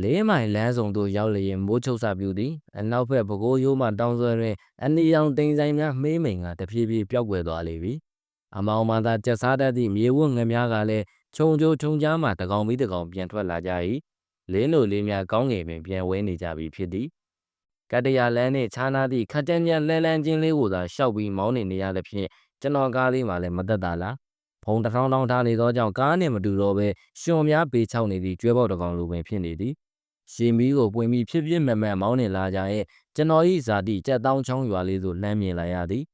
လေးမိုင်လမ်းဆောင်သို့ရောက်လျင်မိုးချုပ်စပြုသည်အနောက်ဘက်ပဲခူးရိုးမှတောင်ဆွဲတွင်အနီရောင်တိမ်ဆိုင်များမှေးမိန်ကတဖြည်းဖြည်းပျောက်ကွယ်သွားလေပြီအမောင်မှသာကျက်စားတတ်သည့်မြေဝတ်ငများကလည်းခြုံကြိုခြုံကြားမှတကောင်ပြီးတကောင်ပြန်ထွက်လာကြ၏လင်းတို့လေးများကောင်းငယ်ပင်ပြန်ဝဲနေကြပြီဖြစ်သည်ကတ္တရာလမ်းနှင့်ခြားနာသည့်ခက်ကြမ်းကြမ်းလှမ်းလှမ်းချင်းလေးကိုသာရှောက်ပြီးမောင်းနေနေရသဖြင့်ကျွန်တော်ကားလေးမှလည်းမသက်သာလားဖုံတစ်ထောင်းထောင်းထားနေသောကြောင့်ကားနှင့်မတူတော့ဘဲရှင်များပေချောက်နေသည့်ကျွဲပေါက်တစ်ကောင်လိုပင်ဖြစ်နေသည် ရှင်မီးကိုပွင့်ပြီးဖြစ်ဖြစ်မက်မက်မောင်းနေလာကြရဲ့ကျွန်တော်၏ဇာတိကြက်တောင်းချောင်းရွာလေးသို့လှမ်းမြင်လိုက်ရသည်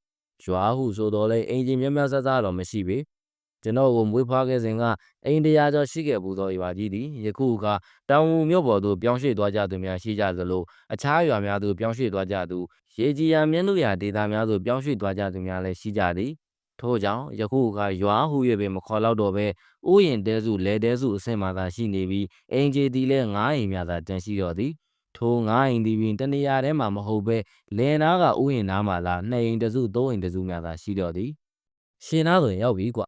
ရွာဟုဆိုတော်လဲအင်ဂျင်မြတ်မြတ်ဆဆတော့မရှိပေကျွန်တော်ကိုမွေးဖွားခဲ့စဉ်ကအိမ်တရားကျော်ရှိခဲ့ပူသောရွာကြီးသည်ယခုအခါတောင်ငူမြို့ပေါ်သို့ပြောင်းရွှေ့သွားကြသူများရှိကြသလိုအခြားရွာများသို့ပြောင်းရွှေ့သွားကြသူရေကြီးရာမြင်းတို့ရာဒေသများသို့ပြောင်းရွှေ့သွားကြသူများလည်းရှိကြသည် ထို့ကြောင့်ယခုအခါရွာဟု၍ပင်မခေါ်တော့တော့ဘဲဥယျင်တဲစုလဲတဲစုအဆင့်မှသာရှိနေပြီးအင်ဂျီသည်လည်းငားအိမ်များသာတန်ရှိတော့သည်ထိုငားအိမ်သည်ပင်တနေရာထဲမှမဟုတ်ဘဲလယ်နာကဥယျင်နားမှလာနှစ်အိမ်တစုသုံးအိမ်တစုများသာရှိတော့သည်ရှင်နာတွင်ရောက်ပြီကွ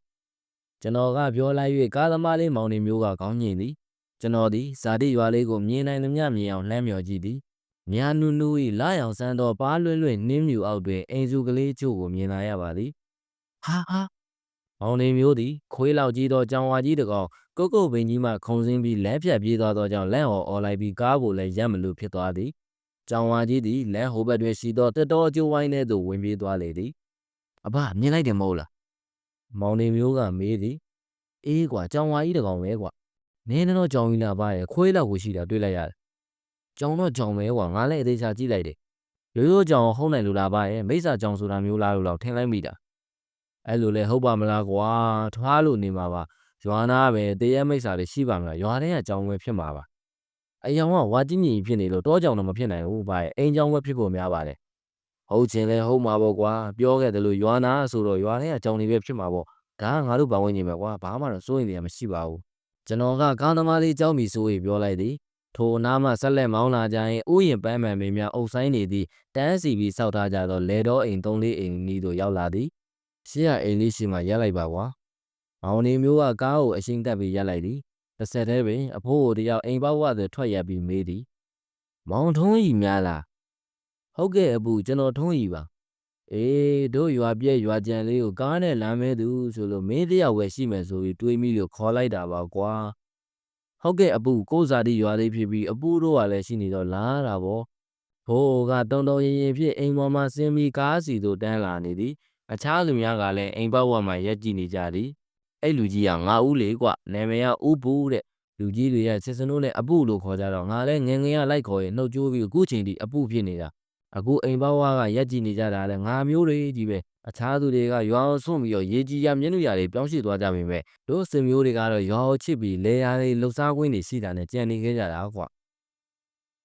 ကျွန်တော်ကပြောလိုက်၍ကားသမားလေးမောင်နေမျိုးကခေါင်းညင်သည်ကျွန်တော်သည်ဇာတိရွာလေးကိုမြင်နိုင်သမျှမြင်အောင်လှမ်းမြော်ကြည့်သည်မြာနူနူ၏လာရောင်ဆန်းသောပါးလွင့်လွင့်နှင်းမြူအောက်တွင်အိမ်စုကလေးချို့ကိုမြင်လာရပါသည် ဟာဟာမောင်နေမျိုးသည်ခွေးလောက်ကြီးသောကြောင်ဝါကြီးတစ်ကောင်ကုတ်ကုတ်ပင်ကြီးမှခုံစင်းပြီးလမ်းဖြတ်ပြေးသွားသောကြောင့်လန့်အော်အော်လိုက်ပြီးကားကိုလည်းရပ်မလို့ဖြစ်သွားသည်ကြောင်ဝါကြီးသည်လမ်းဟိုဘက်တွင်ရှိသောတက်တော်အကျိုးဝိုင်းထဲသို့ဝင်ပြေးသွားလေသည်အဘမြင်လိုက်တယ်မဟုတ်လားမောင်နေမျိုးကမေးသည်အေးကွာကြောင်ဝါကြီးတစ်ကောင်ပဲကွာနင်းတော့ကြောင်ကြီးလာပါရဲ့ခွေးလောက်ကိုရှိတာတွေ့လိုက်ရတယ်ကြောင်တော့ကြောင်ပဲကွာငါလည်းအသေးချာကြည့်လိုက်တယ်ရိုးရိုးကြောင်ဟုတ်နိုင်လို့လားပါရဲ့မိစ္ဆာကြောင်ဆိုတာမျိုးလားလို့တော့ထင်လိုက်မိတာ အဲ့လိုလဲဟုတ်ပါမလားကွာထွားလို့နေမှာပါရွာနာပဲတရက်မိစ္ဆာတွေရှိပါမလားရွာထဲကကြောင်ပဲဖြစ်မှာပါအယောင်ကဝါကြီးမြင့်ဖြစ်နေလို့တောကြောင်တော့မဖြစ်နိုင်ဘူးပါရဲ့အိမ်ကြောင်ပဲဖြစ်ဖို့များပါတယ်ဟုတ်ချင်လဲဟုတ်မှာပေါ့ကွာပြောခဲ့တယ်လို့ရွာနာဆိုတော့ရွာထဲကကြောင်တွေပဲဖြစ်မှာပေါ့ဒါကငါတို့ပတ်ဝန်းကျင်ပဲကွာဘာမှတော့စိုးရိမ်နေရမရှိပါဘူးကျွန်တော်ကကားသမားလေးကြောက်မိဆိုပြီးပြောလိုက်သည်ထိုအနားမှဆက်လက်မောင်းလာကြရင်ဥယျင်ပန်းမှန်ပင်များအုပ်ဆိုင်နေသည့်တန်းစီပြီးစောက်ထားကြသောလေတော်အိမ်သုံးလေးအိမ်နီးသို့ရောက်လာသည် ရှေ့ကအိမ်လေးရှိမှရပ်လိုက်ပါကွာမောင်နေမျိုးကကားကိုအရှိန်တက်ပြီးရပ်လိုက်သည်တစ်ဆက်တည်းပင်အဖိုးကိုတယောက်အိမ်ပေါက်ဝသို့ထွက်ရပ်ပြီးမေးသည်မောင်ထုံးကြီးများလားဟုတ်ကဲ့အပူကျွန်တော်ထုံးကြီးပါအေးတို့ရွာပြက်ရွာကြံလေးကိုကားနဲ့လမ်းမဲသူဆိုလို့မင်းတယောက်ပဲရှိမယ်ဆိုပြီးတွေးမိလို့ခေါ်လိုက်တာပါကွာဟုတ်ကဲ့အပူကိုဇာတိရွာလေးဖြစ်ပြီးအပူတို့ကလည်းရှိနေတော့လာတာပေါ့ဘိုးကတုံတုံရင်ရင်ဖြစ်အိမ်ပေါ်မှာဆင်းပြီးကားစီသို့တန်းလာနေသည် အခြားလူများကလည်းအိမ်ပေါက်ဝမှာရက်ကြည့်နေကြသည်အဲ့လူကြီးကငါဦးလေကွနာမည်ကဦးဘူးတဲ့လူကြီးတွေကစစ်စနုနဲ့အပုလို့ခေါ်ကြတော့ငါလည်းငငယ်ကလိုက်ခေါ်ရင်နှုတ်ကြိုးပြီးအခုချိန်ထိအပုဖြစ်နေတာအခုအိမ်ပေါက်ဝကရက်ကြည့်နေကြတာလဲငါမျိုးတွေကြီးပဲအခြားသူတွေကရွာအောင်ဆွန့်ပြီးတော့ရေကြီးရမျက်နှာရတွေပြောင်းရွှေ့သွားကြပြီပဲတို့စင်မျိုးတွေကတော့ရွာအောင်ချစ်ပြီးလေယာတွေလှုပ်ရှားခွင့်တွေရှိတာနဲ့ကြံနေခဲ့ကြတာကွာ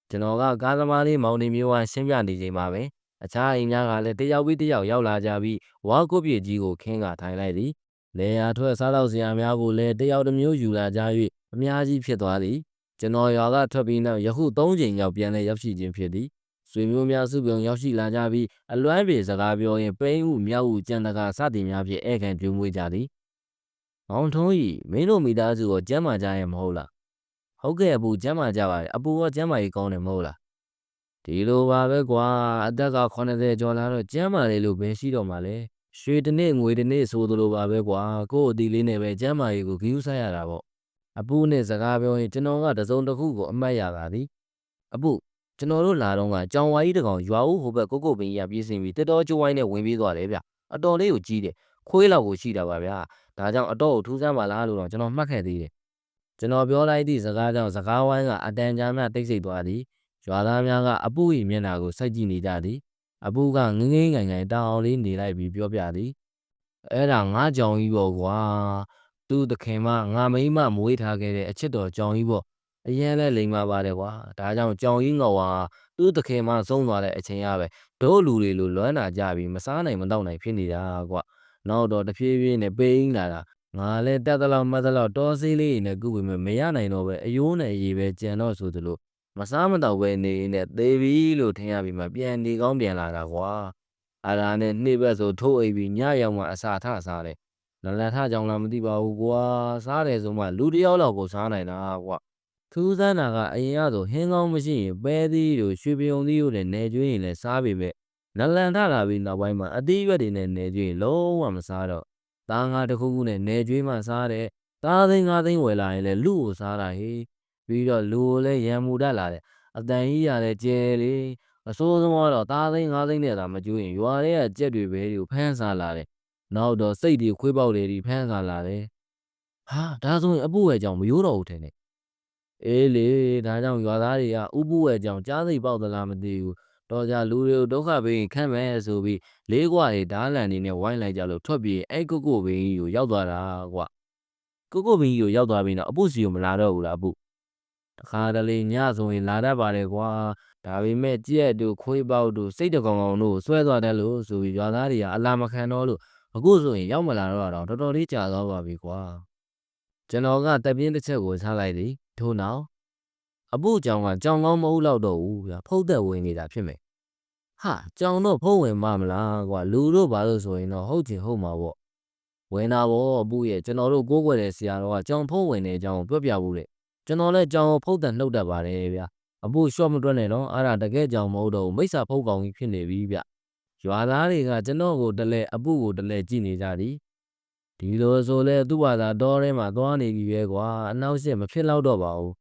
ကျွန်တော်ကကားသမားလေးမောင်နေမျိုးကရှင်းပြနေချိန်မှာပဲ အခြားအိမ်များကလည်းတယောက်ပြီးတယောက်ရောက်လာကြပြီးဝါကုတ်ပြေကြီးကိုခင်းကထိုင်လိုက်သည်လေယာထွက်စားတော့စရာများကိုလည်းတယောက်တစ်မျိုးယူလာကြ၍အများကြီးဖြစ်သွားသည်ကျွန်တော်ရွာကထွက်ပြီးနောက်ယခု၃ချိန်ရောက်ပြန်လဲရောက်ရှိခြင်းဖြစ်သည်ဆွေမျိုးများစုပြုံရောက်ရှိလာကြပြီးအလွမ်းပြေစကားပြောရင်ပိန်းဟုမြောက်ဟုကြံတကာစသည်များဖြင့်ဧကန်ပြူးမွေးကြသည်။မောင်ထုံးကြီးမင်းတို့မိသားစုကိုကျမ်းမာကြရဲ့မဟုတ်လား။ဟုတ်ကဲ့အပူကျမ်းမာကြပါရဲ့အပူကကျမ်းမာရေးကောင်းတယ်မဟုတ်လား။ ဒီလိုပါပဲကွာအသက်က80ကျော်လာတော့ကျမ်းမာလေလို့ဘယ်ရှိတော့မှလဲ။ရွှေတစ်နေ့ငွေတစ်နေ့ဆိုသလိုပါပဲကွာကို့အတီလေးနဲ့ပဲကျမ်းမာရေးကိုဂရုစိုက်ရတာပေါ့။အပူနဲ့စကားပြောရင်ကျွန်တော်ကတစုံတစ်ခုကိုအမှတ်ရတာသည်။အပူကျွန်တော်တို့လာတော့ကကြောင်ဝါကြီးတကောင်ရွာဦးဟိုဘက်ကုတ်ကုတ်ပင်ကြီးကပြေးစင်ပြီးတက်တော်ကျိုးဝိုင်းနဲ့ဝင်ပြေးသွားတယ်ဗျအတော်လေးကိုကြီးတယ်ခွေးလောက်ကိုရှိတာပါဗျာဒါကြောင့်အတော်ကိုထူးဆန်းပါလားလို့တော့ကျွန်တော်မှတ်ခဲ့သေးတယ်ကျွန်တော်ပြောလိုက်သည့်စကားကြောင့်စကားဝိုင်းကအတန်ကြာမှတိတ်ဆိတ်သွားသည် ရွာသားများကအပူ၏မျက်နှာကိုစိုက်ကြည့်နေကြသည်အပူကငငင်းငိုင်ငိုင်တောင်အောင်လေးနေလိုက်ပြီးပြောပြသည်အဲ့ဒါငါကြောင်ကြီးပေါ့ကွာသူ့သခင်မငါမိမမွေးထားခဲ့တဲ့အချစ်တော်ကြောင်ကြီးပေါ့အရင်လဲလိမ်မာပါတယ်ကွာဒါကြောင့်ကြောင်ကြီးငေါဟာသူ့သခင်မဆုံးသွားတဲ့အချိန်ရပဲတို့လူတွေလိုလွမ်းနာကြပြီးမစားနိုင်မတော့နိုင်ဖြစ်နေတာကွာနောက်တော့တဖြည်းဖြည်းနဲ့ပိန်းလာတာငါလည်းတက်သလောက်မတ်သလောက်တောဆေးလေးနဲ့ကုပေမဲ့မရနိုင်တော့ပဲအယိုးနဲ့အရေးပဲကြံတော့ဆိုသလို မစားမတော့ပဲနေနေသေပြီလို့ထင်ရပြီးမှပြန်နေကောင်းပြန်လာတာကွာအာရာနဲ့နှိမ့်ဘက်ဆိုထိုးအိပ်ပြီးညရောက်မှအစာထစားတယ်လလထကြောင်လာမသိပါဘူးကွာစားတယ်ဆိုမှလူတယောက်လောက်ကိုစားနိုင်တာကွာထူးဆန်းတာကအရင်ကဆိုဟင်းကောင်းမရှိရင်ပဲသီးတို့ရွှေပြုံသီးတို့နဲ့နယ်ကျွေးရင်လည်းစားပေမဲ့နလန်ထလာပြီးနောက်ပိုင်းမှာအသီးရွက်တွေနဲ့နယ်ကျွေးရင်လုံးဝမစားတော့သားငါတစ်ခုခုနဲ့နယ်ကျွေးမှစားတဲ့သားသိန်းငါးသိန်းဝယ်လာရင်လည်းလူ့ကိုစားတာဟေး ပြီးတော့လူကိုလည်းရံမူတတ်လာတယ်အတန်ကြီးရလည်းကျဲလေအစိုးဆုံးကတော့သားသိန်းငါးသိန်းနဲ့သာမကျွေးရင်ရွာထဲကကြက်တွေပဲတွေကိုဖမ်းစားလာတယ်နောက်တော့စိတ်တွေခွေးပေါက်တွေဒီဖမ်းစားလာတယ်ဟာဒါဆိုရင်အပုရဲ့အကြောင်းမရိုးတော့ဘူးထင်တယ်အေးလေဒါကြောင့်ရွာသားတွေကဥပုဝဲကြောင့်ကြားစိတ်ပေါက်သလားမသိဘူးတော့ကြလူတွေကိုဒုက္ခပေးရင်ခတ်မယ်ဆိုပြီးလေးကွာတွေဓားလန်တွေနဲ့ဝိုင်းလိုက်ကြလို့ထွက်ပြေးအဲ့ကုတ်ကုတ်ဘင်းကြီးကိုရောက်သွားတာကွာကုတ်ကုတ်ဘင်းကြီးကိုရောက်သွားပြီးတော့အပုစီကိုမလာတော့ဘူးလားအပု တခါတလေညဆိုရင်လာတတ်ပါတယ်ကွာဒါပေမဲ့ကြက်တို့ခွေးပေါက်တို့စိတ်တကောင်ကောင်တို့ဆွဲသွားတယ်လို့ဆိုပြီးရွာသားတွေကအလာမခံတော့လို့အခုဆိုရင်ရောက်မလာတော့တော့တော်တော်လေးကြာသွားပါပြီကွာကျွန်တော်ကတပ်ပြင်းတစ်ချက်ကိုချလိုက်သည်ထို့နောက်အပုကြောင်ကကြောင်ကောင်းမဟုတ်တော့တော့ဘူးဗျာဖုတ်သက်ဝင်နေတာဖြစ်မယ်ဟာကြောင်တော့ဖုတ်ဝင်မမလားကွာလူတို့ဘာလို့ဆိုရင်တော့ဟုတ်ချင်ဟုတ်မှာပေါ့ဝင်တာပေါ့အပုရဲ့ကျွန်တော်တို့ကိုးကွယ်တဲ့ဆရာတော်ကကြောင်ဖုတ်ဝင်တဲ့အကြောင်းကိုပြောပြဘူးတဲ့ ကျွန်တော်လည်းကြောင်ကိုဖုတ်သက်နှုတ်တတ်ပါတယ်ဗျာအပုရှော့မတွက်နဲ့တော့အဲ့ဒါတကယ်ကြောင်မဟုတ်တော့ဘူးမိစ္ဆာဖုတ်ကောင်ကြီးဖြစ်နေပြီဗျရွာသားတွေကကျွန်တော်ကိုတလဲအပုကိုတလဲကြည့်နေကြသည်ဒီလိုဆိုလဲသူ့ဘာသာတောထဲမှာသွားနေပြီပဲကွာအနောက်ရှက်မဖြစ်တော့တော့ပါဘူး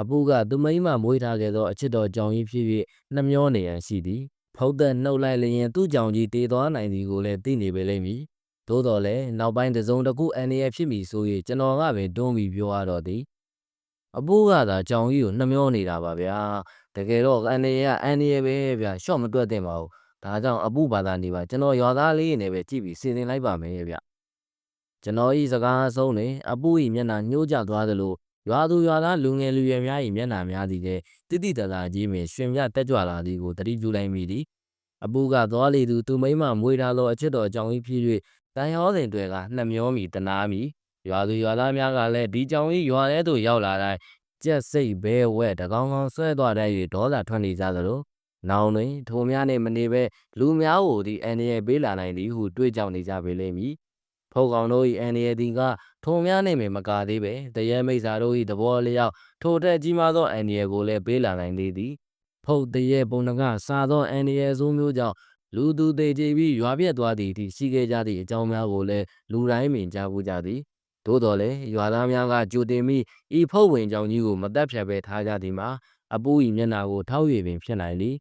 အပုကသူမိမမွေးထားခဲ့သောအချစ်တော်ကြောင်ကြီးဖြစ်၍နှမျောနေရန်ရှိသည်ဖုတ်သက်နှုတ်လိုက်လျင်သူ့ကြောင်ကြီးတည်သွားနိုင်သည်ကိုလည်းသိနေပေလိမ့်မည်သို့တော်လည်းနောက်ပိုင်းတစ်စုံတစ်ခုအန်ရဖြစ်မည်ဆို၍ကျွန်တော်ကပင်တွန်းပြီးပြောရတော့သည် အပုကသာကြောင်ကြီးကိုနှမျောနေတာပါဗျာတကယ်တော့အန်ရကအန်ရပဲဗျာရှော့မတွက်သင့်ပါဘူးဒါကြောင့်အပုဘာသာနေပါကျွန်တော်ရွာသားလေးနေပဲကြည့်ပြီးစီစဉ်လိုက်ပါမယ်ဗျကျွန်တော်ဤစကားအဆုံးတွင်အပုဤမျက်နှာညှိုးကျသွားသလိုရွာသူရွာသားလူငယ်လူရွယ်များ၏မျက်နှာများသည်တဲ့တိတိတသာကြီးပင်ရှင်ပြတက်ကြွလာသည်ကိုသတိပြုလိုက်မိသည်အပူကသွားလေသူသူမိမမွေးထားသောအချစ်တော်အကြောင်းကြီးဖြစ်၍တန်ရောစဉ်တွေကနှမျောမိတနာမိ ရွာသူရွာသားများကလည်းဒီကြောင်ကြီးရွာထဲသို့ရောက်လာတိုင်းကြက်စိတ်ဘဲဝဲတကောင်ကောင်ဆွဲသွားတတ်၍ဒေါသထွက်နေကြသလိုနောင်တွင်ထိုများနှင့်မနေဘဲလူများကိုသည်အန်ရပေးလာနိုင်သည်ဟုတွေးကြောက်နေကြပေလိမ့်မည်ဖုတ်ကောင်တို့၏အန်ရသည်ကထိုများနှင့်ပင်မကာသေးပဲတရဲမိတ်စာတို့၏သဘောလျောက်ထိုထက်ကြီးမားသောအန္တရာယ်ကိုလည်းပေးလာနိုင်သေးသည်ဖုတ်တရဲပုံနှကစားသောအန္တရာယ်ဆိုးမျိုးကြောင့်လူသူသေးကြပြီးရွာပြက်သွားသည့်အထိရှိခဲ့ကြသည့်အကြောင်းများကိုလည်းလူတိုင်းပင်ကြားဘူးကြသည် သို့တော်လည်းရွာသားများကကြိုတင်ပြီးဤဖုတ်ဝင်ကြောင်ကြီးကိုမတက်ဖြတ်ပဲထားကြသည်မှာအပူ၏မျက်နာကိုထောက်၍ပင်ဖြစ်နိုင်သည်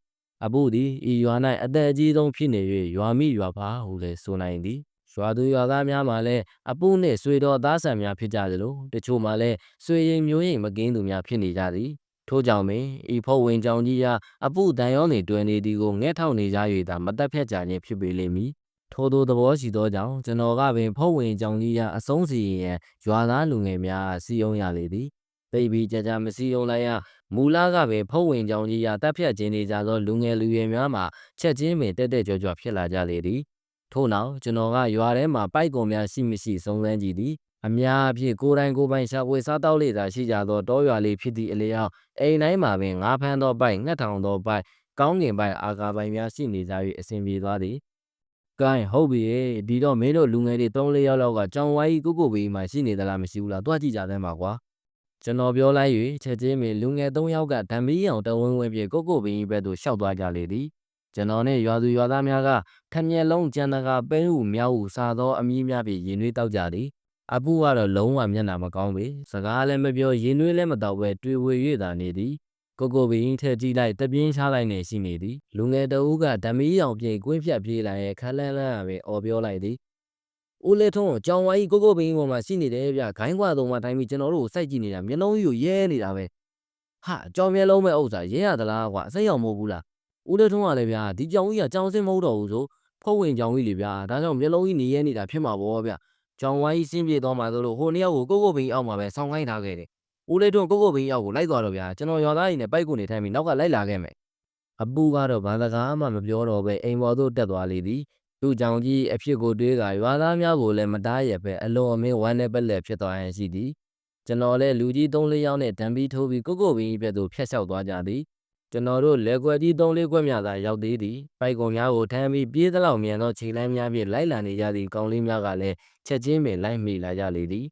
အပူသည်ဤရွာ၌အသက်အကြီးဆုံးဖြစ်နေ၍ရွာမိရွာဖာဟုလည်းဆိုနိုင်သည်ရွာသူရွာသားများမှလည်းအပုနှင့်ဆွေတော်သားဆန်များဖြစ်ကြသလိုတချို့မှလည်းဆွေရင်မျိုးရင်မကင်းသူများဖြစ်နေကြသည်ထို့ကြောင့်ပင်ဤဖုတ်ဝင်ကြောင်ကြီးရာအပုတန်ရောနေတွင်နေသည်ကိုငဲ့ထောက်နေကြ၍သာမတက်ဖြတ်ကြခြင်းဖြစ်ပေလိမ့်မည် ထိုသို့သဘောရှိသောကြောင့်ကျွန်တော်ကပင်ဖုတ်ဝင်ကြောင်ကြီးရာအဆုံးစီရင်ရွာသားလူငယ်များစီယုံရလေသည်သိပြီးကြကြမစီယုံလိုက်ရမူလကပင်ဖုတ်ဝင်ကြောင်ကြီးရာတက်ဖြတ်ခြင်းနေကြသောလူငယ်လူရွယ်များမှာချက်ချင်းပင်တက်တက်ကြွကြွဖြစ်လာကြလေသည်ထို့နောက်ကျွန်တော်ကရွာထဲမှာပိုက်ကုံများရှိမရှိစုံစမ်းကြည့်သည်အများအပြည့်ကိုယ်တိုင်ကိုယ်ပိုင်ရှာဖွေစားတောက်လေသာရှိကြသောတောရွာလေးဖြစ်သည့်အလျောက်အိမ်တိုင်းမှာပင်ငါးဖမ်းသောပိုက်ငှက်ထောင်သောပိုက်ကောင်းကင်ပိုက်အာကာပိုက်များရှိနေကြ၍အစဉ်ပြေသွားသည်။ ကဲဟုတ်ပြီဒီတော့မင်းတို့လူငယ်တွေ၃၄ယောက်လောက်ကကြောင်ဝိုင်းကိုကိုဘေးမှာရှိနေသလားမရှိဘူးလားတွားကြည့်ကြသမ်းပါကွာ။ကျွန်တော်ပြောလိုက်၍ချက်ချင်းပင်လူငယ်၃ယောက်ကဓာမီးအောင်တဝင်းဝင်းပြေကိုကိုဘေးဘက်သို့ရှောက်သွားကြလေသည်။ကျွန်တော်နှင့်ရွာသူရွာသားများကခမျက်လုံးကြံတကာပဲဟုမြောက်ဟုစားသောအမည်များဖြင့်ရင်နှွေးတောက်ကြသည်အပူကတော့လုံးဝမျက်နှာမကောင်းပေစကားလည်းမပြောရင်နှွေးလည်းမတောက်ပဲတွေ့ဝေ၍သာနေသည် ကိုကိုဘင်းထက်ကြည့်လိုက်တပြင်းချလိုက်နေရှိနေသည်လူငယ်တဦးကဓမီးအောင်ပြေကွင်းဖြတ်ပြေးလာရဲ့ခလန်းလန်းအပင်အော်ပြောလိုက်သည်ဦးလေးထုံးကြောင်ဝါကြီးကိုကိုဘင်းပေါ်မှာရှိနေတယ်ဗျခိုင်းကွာသုံးမှာတိုင်းပြီးကျွန်တော်တို့ကိုစိုက်ကြည့်နေတာမျက်လုံးကြီးကိုရဲနေတာပဲဟာကြောင်မျက်လုံးမဲ့ဥစ္စာရဲရသလားကွာအစိမ်းအောင်မဟုတ်ဘူးလားဦးလေးထုံးကလည်းဗျာဒီကြောင်ကြီးကကြောင်စင်းမဟုတ်တော့ဘူးဆိုဖုတ်ဝင်ကြောင်ကြီးလေဗျာဒါကြောင့်မျက်လုံးကြီးနေရဲနေတာဖြစ်မှာပေါ့ဗျကြောင်ဝိုင်းကြီးစင်းပြေသွားမှဆိုလို့ဟိုနှစ်ယောက်ကိုကိုကိုဘင်းအောက်မှာပဲဆောင်းခိုင်းထားခဲ့တယ် ဦးလေးထုံးကိုကိုဘင်းအောက်ကိုလိုက်သွားတော့ဗျာကျွန်တော်ရွာသားကြီးနဲ့ပိုက်ကိုနေထိုင်ပြီးနောက်ကလိုက်လာခဲ့မယ်အပူကတော့ဘာစကားမှမပြောတော့ပဲအိမ်ပေါ်သို့တက်သွားလေသည်သူ့ကြောင်ကြီးအဖြစ်ကိုတွေးကရွာသားများကိုလည်းမတားရပဲအလွန်အမင်းဝမ်းနဲ့ပက်လက်ဖြစ်သွားရန်ရှိသည်ကျွန်တော်လည်းလူကြီး၃-၄ယောက်နဲ့တံပီးထိုးပြီးကိုကိုဘင်းကြီးဘက်သို့ဖျက်လျှောက်သွားကြသည်ကျွန်တော်တို့လက်ကွက်ကြီး၃-၄ကွက်များသာရောက်သေးသည်ပိုက်ကုံများကိုထမ်းပြီးပြေးသလောက်မြန်သောခြေလမ်းများဖြင့်လိုက်လာနေကြသည့်ကောင်လေးများကလည်းချက်ချင်းပင်လိုက်မိလာကြလေသည်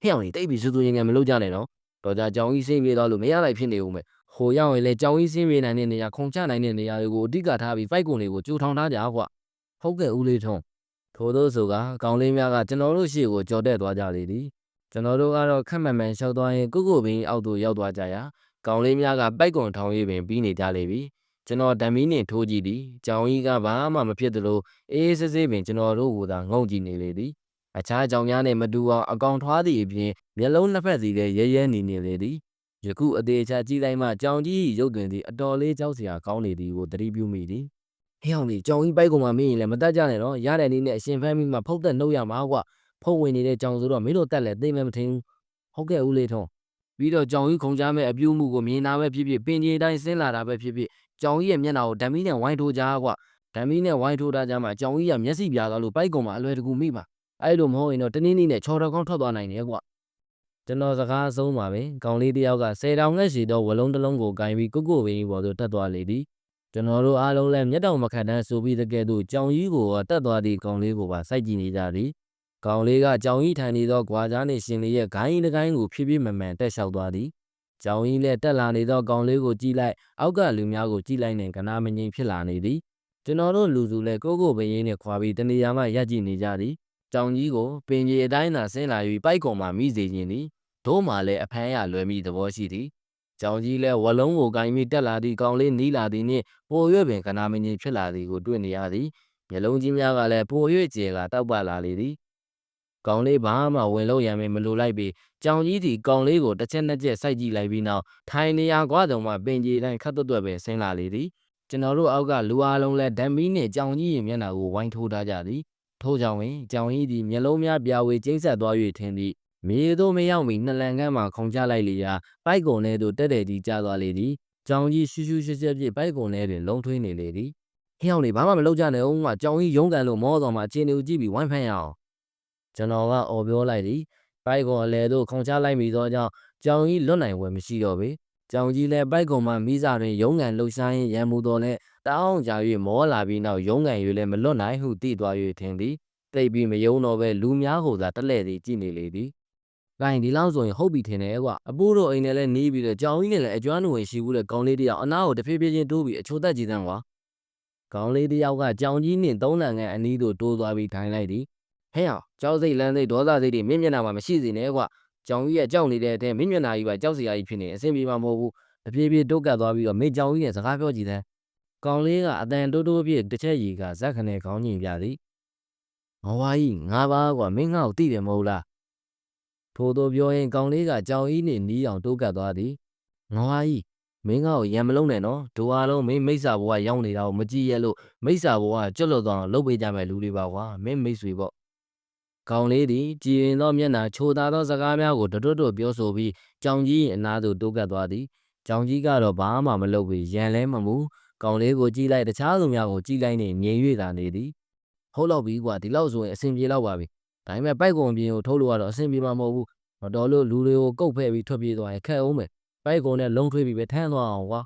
ဟဲ့အောင်ကြီးတိတ်ပြီးစူးစူးရင်ငယ်မလုပ်ကြနဲ့နော် တော်ကြကြောင်ကြီးဆင်းပြေးသွားလို့မရလိုက်ဖြစ်နေဦးမယ်ဟိုရောက်ရင်လေကြောင်ကြီးဆင်းပြေးနိုင်တဲ့နေရာခုံချနိုင်တဲ့နေရာတွေကိုအဓိကထားပြီးဖိုက်ကွန်တွေကိုကြိုထောင်ထားကြကွာဟုတ်ကဲ့ဦးလေးထုံးထို့သောဆိုကကောင်လေးများကကျွန်တော်တို့ရှေ့ကိုကြော်တက်သွားကြလေသည်ကျွန်တော်တို့ကတော့ခက်မှန်မှန်လျှောက်သွားရင်ကုတ်ကုတ်ပင်အောက်သို့ရောက်သွားကြရာကောင်လေးများကပိုက်ကွန်ထောင်ရေးပင်ပြီးနေကြလေပြီကျွန်တော်ဓမ္မီးနှင့်ထိုးကြည့်သည်ကြောင်ကြီးကဘာမှမဖြစ်သလိုအေးအေးဆေးဆေးပင်ကျွန်တော်တို့ကသာငုံကြည့်နေလေသည် အခြားကြောင်များနှင့်မတူအောင်အကောင်ထွားသည့်အပြင်မျက်လုံးနှစ်ဖက်စီလည်းရဲရဲနေနေလေသည်ယခုအသေးချာကြည့်လိုက်မှကြောင်ကြီး၏ရုပ်တွင်သည်အတော်လေးကြောက်စရာကောင်းနေသည်ကိုသတိပြုမိသည်ဟဲ့အောင်လေကြောင်ကြီးပိုက်ကုန်မှမင်းရင်လည်းမတတ်ကြနဲ့တော့ရတဲ့နည်းနဲ့အရှင်ဖမ်းပြီးမှဖုတ်သက်နှုတ်ရမှာကွာဖုတ်ဝင်နေတဲ့ကြောင်ဆိုတော့မင်းတို့တက်လည်းသိမ့်မဲမထင်ဘူးဟုတ်ကဲ့ဦးလေးထုံးပြီးတော့ကြောင်ကြီးခုံချမဲ့အပြူးမှုကိုမြင်တာပဲဖြစ်ဖြစ်ပင်ကြီးတိုင်းဆင်းလာတာပဲဖြစ်ဖြစ်ကြောင်ကြီးရဲ့မျက်နှာကိုဓာမီနဲ့ဝိုင်းထိုးကြကွာဓာမီနဲ့ဝိုင်းထိုးတာကြမှာကြောင်ကြီးကမျက်စိပြာသွားလို့ပိုက်ကုန်မှအလွယ်တကူမိပါ အဲ့လိုမဟုတ်ရင်တော့တနည်းနည်းနဲ့ချော်တော်ကောင်းထွက်သွားနိုင်တယ်ကွာကျွန်တော်စကားအဆုံးပါပဲကောင်လေးတယောက်ကဆယ်တောင်ငှက်ရှိတော့ဝလုံးတစ်လုံးကိုကင်ပြီးကုတ်ကုတ်ပင်ပေါ်သို့တက်သွားလေသည်ကျွန်တော်တို့အားလုံးလည်းမျက်တောင်မခတ်တန်းဆိုပြီးတကယ်တော့ကြောင်ကြီးကိုတက်သွားသည့်ကောင်လေးကိုပါစိုက်ကြည့်နေကြသည်ကောင်လေးကကြောင်ကြီးထိုင်နေသောကွာကြားနှင့်ရှင်လေးရဲ့ဂိုင်းတကိုင်းကိုဖြည်းဖြည်းမှန်မှန်တက်လျှောက်သွားသည်ကြောင်ကြီးလည်းတက်လာနေသောကောင်လေးကိုကြည့်လိုက်အောက်ကလူများကိုကြည့်လိုက်နှင့်ကနာမငြိမ်ဖြစ်လာနေသည်ကျွန်တော်တို့လူစုလည်းကိုကိုပင်ရင်းနဲ့ခွာပြီးတနေရာမှရပ်ကြည့်နေကြသည် ကြောင်ကြီးကိုပင်ကြီးအတိုင်းသာဆင်းလာ၍ပိုက်ကုံမှမိစေခြင်းသည်တို့မှလည်းအဖမ်းရလွယ်မိသဘောရှိသည်ကြောင်ကြီးလည်းဝလုံးကိုကင်ပြီးတက်လာသည့်ကောင်လေးနီးလာသည်နှင့်ပို၍ပင်ကနာမငြိမ်ဖြစ်လာသည်ကိုတွေ့နေရသည်မျက်လုံးကြီးများကလည်းပို၍ကျယ်ကတောက်ပလာလေသည်ကောင်လေးဘာမှဝင်လို့ရံမလို့လိုက်ပြီးကြောင်ကြီးသည်ကောင်လေးကိုတစ်ချက်နှစ်ချက်စိုက်ကြည့်လိုက်ပြီးနောက်ထိုင်နေရကွာတုံမှပင်ကြီးတိုင်းခတ်သွက်သွက်ပဲဆင်းလာလေသည်ကျွန်တော်တို့အောက်ကလူအားလုံးလည်းဓာမီနှင့်ကြောင်ကြီးရဲ့မျက်နှာကိုဝိုင်းထိုးထားကြသည် ထို့ကြောင့်ပင်ကြောင်ကြီးသည်မျက်လုံးများပြာဝေကျိမ့်ဆက်သွား၍ထင်သည်မြေသို့မရောက်မီနှစ်လန်ကန်းမှခုံချလိုက်လေရာပိုက်ကုံထဲသို့တက်တဲ့ကြီးကျသွားလေသည်ကြောင်ကြီးရှူးရှူးရှက်ရှက်ဖြင့်ပိုက်ကုံထဲတွင်လုံထွေးနေလေသည်ဟင်းအောင်လေဘာမှမလုပ်ကြနဲ့ဦးကကြောင်ကြီးရုံးကန်လို့မောတော်မှာအချင်းတွေကိုကြည့်ပြီးဝိုင်းဖမ်းရအောင်ကျွန်တော်ကအော်ပြောလိုက်သည်ပိုက်ကုံအလဲသို့ခုံချလိုက်မိသောကြောင့်ကြောင်ကြီးလွတ်နိုင်ဝယ်မရှိတော့ပေကြောင်ကြီးလည်းပိုက်ကုံမှမိစာတွင်ရုံးကန်လှုပ်ရှားရင်းရံမှုတော်လဲ တောင်းကြ၍မောလာပြီးနောက်ရုံးကန်၍လည်းမလွတ်နိုင်ဟုသိသွား၍ထင်သည်တိတ်ပြီးမယုံတော့ပဲလူများကိုသာတက်လှည့်သည်ကြည့်နေလေသည်။ဂိုင်းဒီလောက်ဆိုရင်ဟုတ်ပြီထင်တယ်ကွာ။အပိုးတို့အိမ်နဲ့လည်းနီးပြီးတော့ကြောင်ကြီးနဲ့လည်းအကျွမ်းနဝင်ရှိဘူးတဲ့ကောင်းလေးတယောက်အနားကိုတဖြည်းဖြည်းချင်းတိုးပြီးအချိုသက်ကြည့်သမ်းကွာ။ကောင်းလေးတယောက်ကကြောင်ကြီးနှင့်သုံးလန်ကန်အနီးသို့တိုးသွားပြီးထိုင်လိုက်သည်။ဟဲ့အောင်ကြောက်စိတ်လန်းစိတ်ဒေါသစိတ်တွေမြင့်မျက်နှာမှာမရှိစေနဲ့ကွာ။ကြောင်ကြီးရဲ့ကြောက်နေတဲ့အထက်မြင့်မျက်နှာကြီးပါကြောက်စရာကြီးဖြစ်နေအဆင်ပြေမှာမဟုတ်ဘူး။တဖြည်းဖြည်းတိုးကပ်သွားပြီးတော့မေကြောင်ကြီးနဲ့စကားပြောကြည့်သမ်း။ ကောင်းလေးကအတန်တိုးတိုးပြည့်တစ်ချက်ရီကဇက်ခနဲ့ခေါင်းညင်ပြသည်။ငဝါကြီးငါပါကွာမင်းငါ့ကိုသိတယ်မဟုတ်လား။ထို့သောပြောရင်ကောင်းလေးကကြောင်ကြီးနှင့်နီးအောင်တိုးကပ်သွားသည်။ငဝါကြီးမင်းငါ့ကိုရံမလုံးနဲ့နော်ဒိုအားလုံးမင်းမိစ္ဆာဘဝရောက်နေတာကိုမကြည့်ရလို့မိစ္ဆာဘဝကျွတ်လွတ်သွားအောင်လုပ်ပေးကြမယ်လူတွေပါကွာမင်းမိတ်ဆွေပေါ့ကောင်းလေးသည်ကြည်ရင်သောမျက်နှာချိုသာသောစကားများကိုတွတ်တွတ်ပြောဆိုပြီးကြောင်ကြီး၏အနားသို့တိုးကပ်သွားသည်ကြောင်ကြီးကတော့ဘာမှမလုပ်ပြီးရန်လဲမမူ ကောင်လေးကိုကြည့်လိုက်တခြားသူများကိုကြည့်လိုက်နေငြိမ်၍သာနေသည်ဟုတ်တော့ပြီကွာဒီလောက်ဆိုရင်အဆင်ပြေတော့ပါပြီဒါပေမဲ့ပိုက်ကုံပြင်းကိုထုတ်လို့ကတော့အဆင်ပြေမှာမဟုတ်ဘူးမတော်လို့လူတွေကိုကုတ်ဖဲ့ပြီးထွက်ပြေးသွားရင်ခက်အောင်မယ်ပိုက်ကုံနဲ့လုံထွေးပြီးပဲထမ်းသွားအောင်ကွာ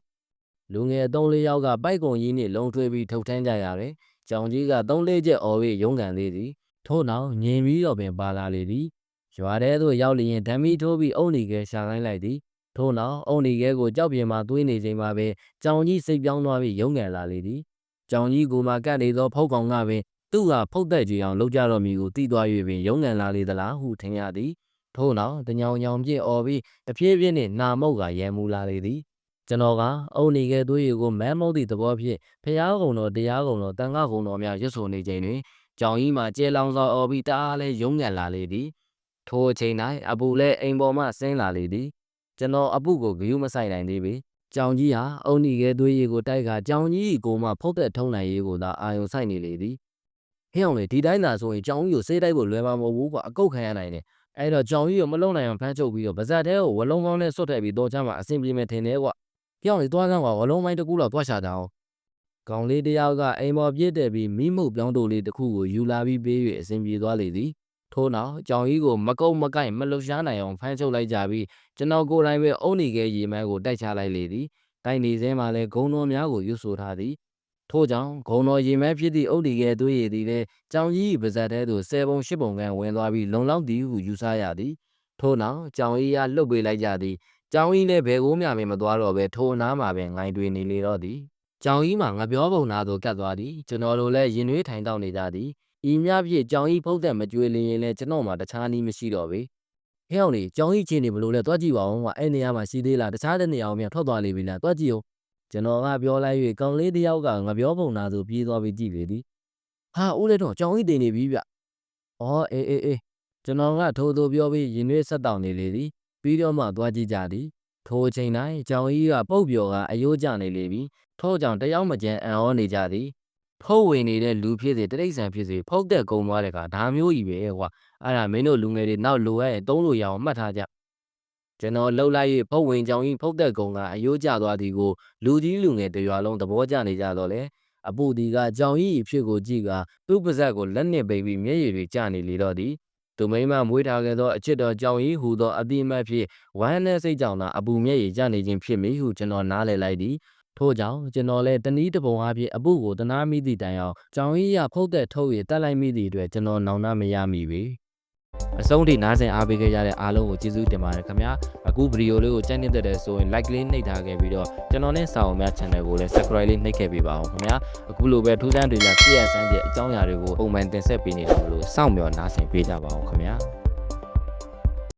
လူငယ်၃၄ယောက်ကပိုက်ကုံကြီးနဲ့လုံထွေးပြီးထုတ်ထမ်းကြရတယ်ကြောင်ကြီးက၃၄ချက်အော်ပြီးရုန်းကန်သေးသည်ထို့နောက်ငြင်ပြီးတော့ပင်ပါလာလေသည်ရွာထဲသို့ရောက်လျင်ဓမ္မီထိုးပြီးအုံနေကဲရှာလိုက်လိုက်သည် ထို့နောက်အုံနေကဲကိုကြောက်ပြင်းမှသွေးနေချိန်မှာပဲကြောင်ကြီးစိတ်ပြောင်းသွားပြီးရုန်းကန်လာလေသည်ကြောင်ကြီးကိုမှကတ်နေသောဖုတ်ကောင်ကပင်သူ့ဟာဖုတ်သက်ကြွအောင်လုပ်ကြတော့မည်ကိုသိသွား၍ပင်ရုန်းကန်လာလေသလားဟုထင်ရသည်ထို့နောက်တညောင်ညောင်ပြည့်អော်ပြီးတဖြည်းဖြည်းနှင့်နာမုတ်ကရံမူလာလေသည်ကျွန်တော်ကအုံနေကဲသွေးရီကိုမမ်းမုတ်သည့်သဘောဖြင့်ဖျားကုံတော်တရားကုံတော်တန်ခါကုံတော်များရွတ်ဆိုနေချိန်တွင်ကြောင်ကြီးမှကျဲလောင်စွာអော်ပြီးတအားလဲရုံးကန်လာလေသည်ထိုအချိန်၌အပူလည်းအိမ်ပေါ်မှဆင်းလာလေသည် ကျွန်တော်အပူကိုဂယုမဆိုင်နိုင်သေးပေကြောင်ကြီးဟာအုံနီကဲသွေးရည်ကိုတိုက်ကကြောင်ကြီးကိုမှဖုတ်သက်ထုံးနိုင်ရေးကိုသာအာယုံဆိုင်နေလေသည်ဟင်းအောင်လေဒီတိုင်းသာဆိုရင်ကြောင်ကြီးကိုစေးတိုက်ဖို့လွယ်မှာမဟုတ်ဘူးကွာအကုတ်ခံရနိုင်တယ်အဲ့တော့ကြောင်ကြီးကိုမလုံနိုင်အောင်ဖမ်းချုပ်ပြီးတော့ဗဇက်တဲကိုဝလုံးကောင်းနဲ့ဆွတ်ထည့်ပြီးတော့ချမ်းမှာအဆင်ပြေမယ်ထင်တယ်ကွာပြောင်းလေသွားကန်းကွာဝလုံးမိုင်းတစ်ခုလောက်သွားရှာကြအောင်ကောင်လေးတယောက်ကအိမ်ပေါ်ပြည့်တဲ့ပြီးမိမှုပြောင်းတိုလေးတစ်ခုကိုယူလာပြီးပေး၍အဆင်ပြေသွားလေသည်ထို့နောက်ကြောင်ကြီးကိုမကုတ်မကိုက်မလှရှားနိုင်အောင်ဖမ်းချုပ်လိုက်ကြပြီး ကျွန်တော်ကိုယ်တိုင်ပဲအုံနေခဲရေမန်းကိုတိုက်ချလိုက်လေသည်တိုက်နေစဲမှာလည်းဂုံတော်များကိုရွတ်ဆိုထားသည်ထို့ကြောင့်ဂုံတော်ရေမန်းဖြစ်သည့်အုတ်ဒီကဲသွေးရည်သည်လည်းကြောင်ကြီးပါဇက်တဲသို့ဆယ်ပုံရှစ်ပုံခန့်ဝင်သွားပြီးလုံလောက်သည်ဟုယူဆရသည်ထို့နောက်ကြောင်ကြီးကလှုပ်ပေးလိုက်ကြသည်ကြောင်ကြီးလည်းဘယ်ကိုမှမသွားတော့ပဲထိုအနားမှာပဲငိုင်တွေနေလေတော့သည်ကြောင်ကြီးမှာငပြောပုံနာသို့ကတ်သွားသည်ကျွန်တော်တို့လည်းရင်နှွေးထိုင်တောက်နေကြသည်ဤမြဖြင့်ကြောင်ကြီးဖုတ်သက်မကြွေလျင်လည်းကျွန်တော်မှာတခြားနည်းမရှိတော့ပေ ဟဲ့အောင်လေကြောင်ကြီးချင်းနေဘလို့လဲတွားကြည့်ပါဦးကွာအဲ့နေရာမှာရှိသေးလားတခြားတဲ့နေရာအောင်ပြန်ထွက်သွားလိမ့်ပြီလားတွားကြည့်အောင်ကျွန်တော်ကပြောလိုက်၍ကောင်လေးတစ်ယောက်ကငပြောပုံနာသို့ပြေးသွားပြီးကြည့်လေသည်ဟာဦးလေးတော့ကြောင်ကြီးတင်နေပြီဗျအော်အေးအေးအေးကျွန်တော်ကထိုးထိုးပြောပြီးရင်ရွေးဆက်တောင်နေလေသည်ပြီးတော့မှသွားကြည့်ကြသည်ထိုအချိန်တိုင်းကြောင်ကြီးကပုတ်ပျော်ကအယိုးကျနေလေပြီထို့ကြောင့်တယောက်မကျန်အံ့ဩနေကြသည် ဖုတ်ဝင်နေတဲ့လူဖြစ်စေတရိษံဖြစ်စေဖုတ်သက်ကုံသွားတဲ့ကဒါမျိုးကြီးပဲကွာအဲ့ဒါမင်းတို့လူငယ်တွေနောက်လိုရရင်သုံးလို့ရအောင်မှတ်ထားကြကျွန်တော်လှုပ်လိုက်၍ဖုတ်ဝင်ကြောင်ကြီးဖုတ်သက်ကုံကအယိုးကျသွားသည်ကိုလူကြီးလူငယ်တရွာလုံးသဘောကျနေကြတော့လေအပူဒီကကြောင်ကြီးအဖြစ်ကိုကြည့်ကသူ့ပါဇက်ကိုလက်နှစ်ပိတ်ပြီးမျက်ရည်တွေကျနေလေတော့သည်သူမိမမွေးထားခဲ့သောအချစ်တော်ကြောင့်ဤဟူသောအတိအမတ်ဖြင့်ဝမ်းနဲ့စိတ်ကြောင့်သာအပူမျက်ရည်ကျနေခြင်းဖြစ်မည်ဟုကျွန်တော်နားလည်လိုက်သည် ထို့ကြောင့်ကျွန်တော်လည်းတနည်းတစ်ပုံအဖြစ်အပူကိုတနာမိသည့်တိုင်အောင်ကြောင်ဤရဖုတ်တဲ့ထုတ်ရတက်လိုက်မိသည့်အတွက်ကျွန်တော်နောင်တမရမိပေအဆုံးထိနားဆင်အားပေးခဲ့ကြတဲ့အားလုံးကိုကျေးဇူးတင်ပါတယ်ခင်ဗျာအခုဗီဒီယိုလေးကိုကြိုက်နေတဲ့ဆိုရင် like လေးနှိပ်ထားခဲ့ပြီးတော့ကျွန်တော်နဲ့စာအုံများ channel ကိုလည်း subscribe လေးနှိပ်ခဲ့ပေးပါအောင်ခင်ဗျာအခုလိုပဲထူးဆန်းတွေများပြည့်ရစမ်းတဲ့အကြောင်းအရာတွေကိုပုံမှန်တင်ဆက်ပေးနေတာမလို့စောင့်မျှော်နားဆင်ပေးကြပါအောင်ခင်ဗျာ